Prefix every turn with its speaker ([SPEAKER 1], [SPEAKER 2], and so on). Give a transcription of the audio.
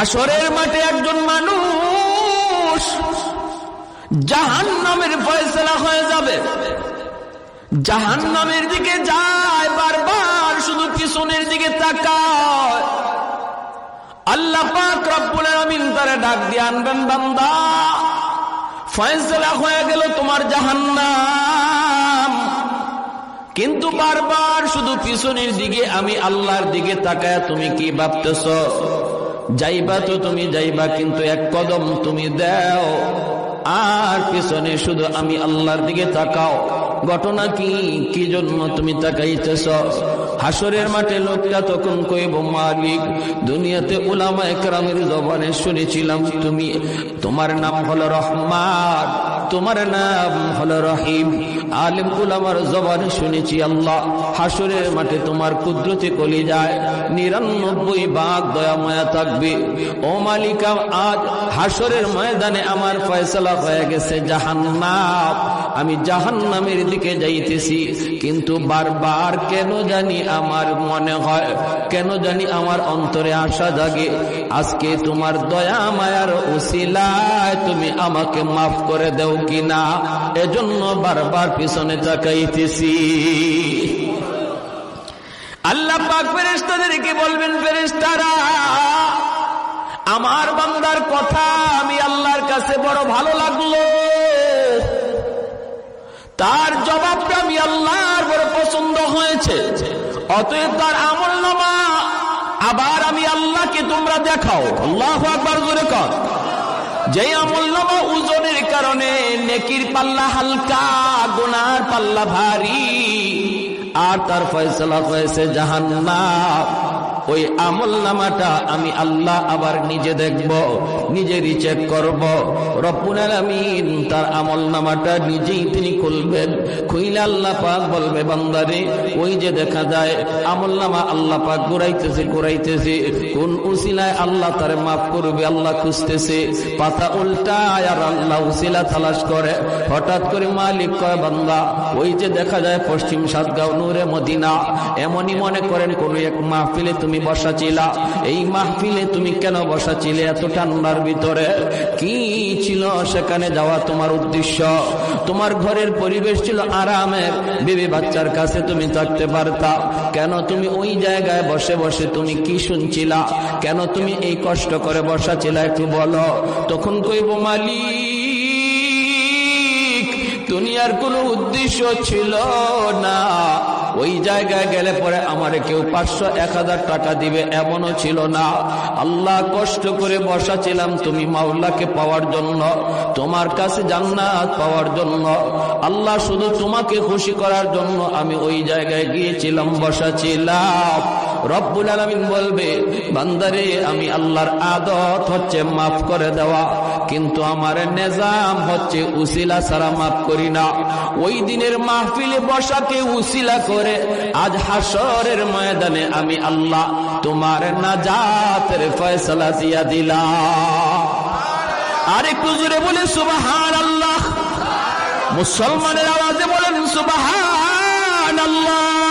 [SPEAKER 1] হাসরের মাঠে একজন মানুষ জাহান নামের ফয়সলা হয়ে যাবে। জাহান নামের দিকে যায় বারবার, শুধু পিছনের দিকে তাকায়। আল্লাহ পাক রব্বুল আলামিন তারে ডাক দিয়ে আনবেন, বান্দা, ফয়সলা হয়ে গেল তোমার জাহান্নাম। কিন্তু বারবার শুধু পিছনের দিকে আমি আল্লাহর দিকে তাকায় তুমি কি ভাবতেছ? যাইবা তো তুমি যাইবা, কিন্তু এক কদম তুমি দাও। আর পিছনে শুধু আমি আল্লাহর দিকে তাকাও। ঘটনা কি? কি জন্য তুমি তাকাইতেছ? হাসরের মাঠে লোকটা তখন কইব মালিক, দুনিয়াতে উলামা একরামের জবানে শুনেছিলাম তুমি। তোমার নাম হলো রহমান, তোমার নাম হলো রহিম। আলিম উলামার জবানে শুনেছি আল্লাহ, হাসরের মাঠে তোমার কুদরতে কলি যায় নিরানব্বই বাঘ দয়া মায়া থাকবে। ও মালিকা, আজ হাসরের ময়দানে আমার ফয়সলা হয়ে গেছে জাহান্নাম। আমি জাহান্নামের দিকে যাইতেছি, কিন্তু বারবার কেন জানি আমার মনে হয়, কেন জানি আমার অন্তরে আশা জাগে, আজকে তোমার দয়া মায়ার উসিলায় তুমি আমাকে মাফ করে দেও কিনা? এজন্য বারবার পিছনে তাকাইতেছি। আল্লাহ পাক ফেরেশতাদেরকে বলবেন, ফেরেশতারা, আমার বান্দার কথা আমি আল্লাহর কাছে বড় ভালো লাগল। তার জবাবটা আমি আল্লাহর বড় পছন্দ হয়েছে। অতএব তার আমল নামা আবার আমি আল্লাহকে তোমরা দেখাও। আল্লাহ আকবার জোরে কর। যে আমল নামা ওজনের কারণে নেকির পাল্লা হালকা, গুনার পাল্লা ভারী, আর তার ফয়সলা হয়েছে জাহান্নাম। ওই আমল নামাটা আমি আল্লাহ আবার নিজে দেখব, নিজেরই চেক করব। রব্বুল আলামিন তার আমল নামাটা নিজেই তিনি খুলবেন। খুইলে আল্লাহ পাক বলবে, বান্দারে, ওই যে দেখা যায়, আমল নামা আল্লাহ পাক ঘুরাইতেছে ঘুরাইতেছে। কোন উসিলায় আল্লাহ তারে মাফ করবে, আল্লাহ খুঁজতেছে। পাতা উল্টায় আর আল্লাহ উসিলা তালাশ করে। হঠাৎ করে মালিক কয়, বান্দা, ওই যে দেখা যায় পশ্চিম সাতগাঁও নূরে মদিনা, এমনই মনে করেন কোন এক মাহফিলে তুমি বসা ছিলা এই মাহফিলে তুমি কেন বসা ছিলে এত ঠান্ডার ভিতরে? কি ছিল সেখানে যাওয়া তোমার উদ্দেশ্য? তোমার ঘরের পরিবেশ ছিল আরামের। বেবি বাচ্চার কাছে তুমি থাকতে পারতা। কেন তুমি ওই জায়গায় বসে বসে তুমি কি শুনছিলা? কেন তুমি এই কষ্ট করে বসা ছিলা একটু বলো। তখন কইব, মালিক, দুনিয়ার কোনো উদ্দেশ্য ছিল না। ওই জায়গায় গেলে পরে আমার কেউ পাঁচশো, এক হাজার টাকা দিবে এমনও ছিল না। আল্লাহ কষ্ট করে বসা ছিলাম তুমি মাওলাকে পাওয়ার জন্য, তোমার কাছে জান্নাত পাওয়ার জন্য। আল্লাহ শুধু তোমাকে খুশি করার জন্য আমি ওই জায়গায় গিয়েছিলাম বসা ছিলাম রব্বুল আলমিন বলবে, বান্দারে, আমি আল্লাহর আদত হচ্ছে মাফ করে দেওয়া, কিন্তু আমার নেজাম হচ্ছে উসিলা ছাড়া মাফ করি না। ওই দিনের মাহফিলে বসাকে উসিলা করে, আজ হাসরের ময়দানে আমি আল্লাহ তোমার নাজাতের ফয়সলা দিয়া দিলাম। আরে কুজুরে বলে সুবাহান আল্লাহ মুসলমানের আওয়াজে বলেন সুবাহান আল্লাহ